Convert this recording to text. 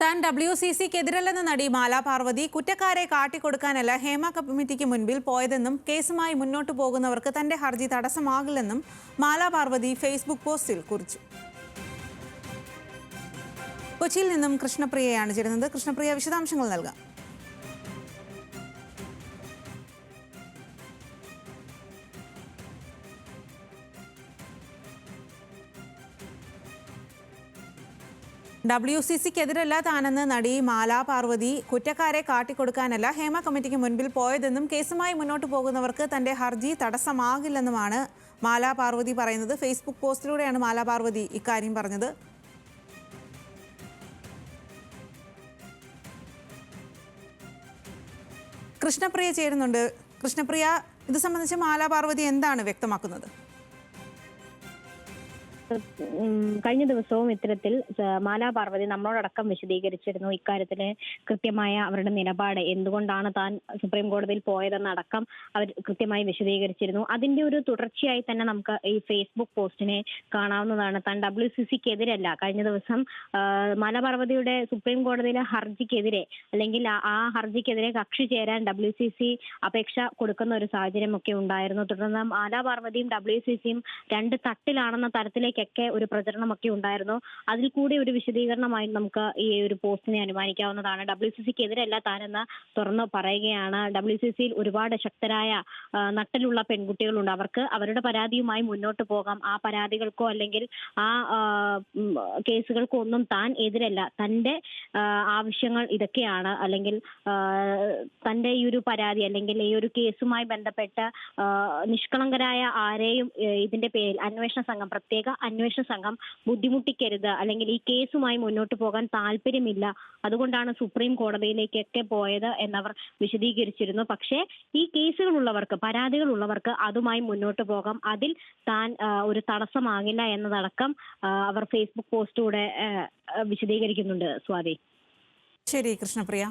താൻ W C സിക്കെതിരല്ലെന്ന നടി മാലാ പാർവതി കുറ്റക്കാരെ കാട്ടിക്കൊടുക്കാനല്ല ഹേമ കമ്മിറ്റിക്ക് മുൻപിൽ പോയതെന്നും കേസുമായി മുന്നോട്ടു പോകുന്നവർക്ക് തന്റെ ഹർജി തടസ്സമാകില്ലെന്നും മാലാ പാർവതി ഫേസ്ബുക്ക് പോസ്റ്റിൽ കുറിച്ചു. കൊച്ചിയിൽ നിന്നും കൃഷ്ണപ്രിയയാണ് ചേരുന്നത്. കൃഷ്ണപ്രിയ വിശദാംശങ്ങൾ നൽകാം. ഡബ്ല്യു സി സിക്കെതിരല്ല താനെന്ന് നടി മാലാ പാർവതി കുറ്റക്കാരെ കാട്ടിക്കൊടുക്കാനല്ല ഹേമ കമ്മിറ്റിക്ക് മുൻപിൽ പോയതെന്നും കേസുമായി മുന്നോട്ട് പോകുന്നവർക്ക് തന്റെ ഹർജി തടസ്സമാകില്ലെന്നുമാണ് മാലാ പാർവതി പറയുന്നത്. ഫേസ്ബുക്ക് പോസ്റ്റിലൂടെയാണ് മാലാ പാർവതി ഇക്കാര്യം പറഞ്ഞത്. കൃഷ്ണപ്രിയ ചേരുന്നുണ്ട്. കൃഷ്ണപ്രിയ ഇത് സംബന്ധിച്ച് മാലാ പാർവതി എന്താണ് വ്യക്തമാക്കുന്നത്? കഴിഞ്ഞ ദിവസവും ഇത്തരത്തിൽ സ- മാലാ പാർവതി നമ്മളോടക്കം വിശദീകരിച്ചിരുന്നു ഇക്കാര്യത്തിന് കൃത്യമായ അവരുടെ നിലപാട് എന്തുകൊണ്ടാണ് താൻ സുപ്രീം കോടതിയിൽ പോയതെന്നടക്കം അവർ കൃത്യമായി വിശദീകരിച്ചിരുന്നു. അതിന്റെ ഒരു തുടർച്ചയായി തന്നെ നമുക്ക് ഈ ഫേസ്ബുക്ക് പോസ്റ്റിനെ കാണാവുന്നതാണ്. താൻ ഡബ്ല്യു സി സിക്കെതിരല്ല. കഴിഞ്ഞ ദിവസം മാലാ പാർവതിയുടെ സുപ്രീം കോടതിയിലെ ഹർജിക്കെതിരെ അല്ലെങ്കിൽ ആ- ഹർജിക്കെതിരെ കക്ഷി ചേരാൻ ഡബ്ല്യു സി സി അപേക്ഷ കൊടുക്കുന്ന ഒരു സാഹചര്യമൊക്കെ ഉണ്ടായിരുന്നു. തുടർന്ന് മാലാ പാർവതിയും ഡബ്ല്യു സി സിയും രണ്ട് തട്ടിലാണെന്ന തരത്തിലേക്കൊക്കെ ഒരു പ്രചരണമൊക്കെ ഉണ്ടായിരുന്നു. അതിൽ കൂടി ഒരു വിശദീകരണമായി നമുക്ക് ഈ ഒരു പോസ്റ്റിനെ അനുമാനിക്കാവുന്നതാണ്. ഡബ്ല്യു സി സിക്കെതിരല്ല താനെന്ന് തുറന്നു പറയുകയാണ്. ഡബ്ല്യു സി സിയിൽ ഒരുപാട് ശക്തരായ നട്ടിലുള്ള പെൺകുട്ടികളുണ്ട്. അവർക്ക് അവരുടെ പരാതിയുമായി മുന്നോട്ട് പോകാം. ആ പരാതികൾക്കോ അല്ലെങ്കിൽ ആ കേസുകൾക്കോ ഒന്നും താൻ എതിരല്ല. തന്റെ ആവശ്യങ്ങൾ ഇതൊക്കെയാണ്. അല്ലെങ്കിൽ തന്റെ ഈ ഒരു പരാതി അല്ലെങ്കിൽ ഈ ഒരു കേസുമായി ബന്ധപ്പെട്ട നിഷ്കളങ്കരായ ആരെയും ഇതിന്റെ പേരിൽ അന്വേഷണ സംഘം പ്രത്യേക അന്വേഷണ സംഘം ബുദ്ധിമുട്ടിക്കരുത്. അല്ലെങ്കിൽ ഈ കേസുമായി മുന്നോട്ട് പോകാൻ താല്പര്യമില്ല. അതുകൊണ്ടാണ് സുപ്രീം കോടതിയിലേക്കൊക്കെ പോയത് എന്നവർ വിശദീകരിച്ചിരുന്നു. പക്ഷേ ഈ കേസുകളുള്ളവർക്ക് പരാതികളുള്ളവർക്ക് അതുമായി മുന്നോട്ട് പോകാം. അതിൽ താൻ ഒരു തടസ്സമാകില്ല എന്നതടക്കം അവർ ഫേസ്ബുക്ക് പോസ്റ്റിലൂടെ വിശദീകരിക്കുന്നുണ്ട്. സ്വാതി. ശരി കൃഷ്ണപ്രിയ.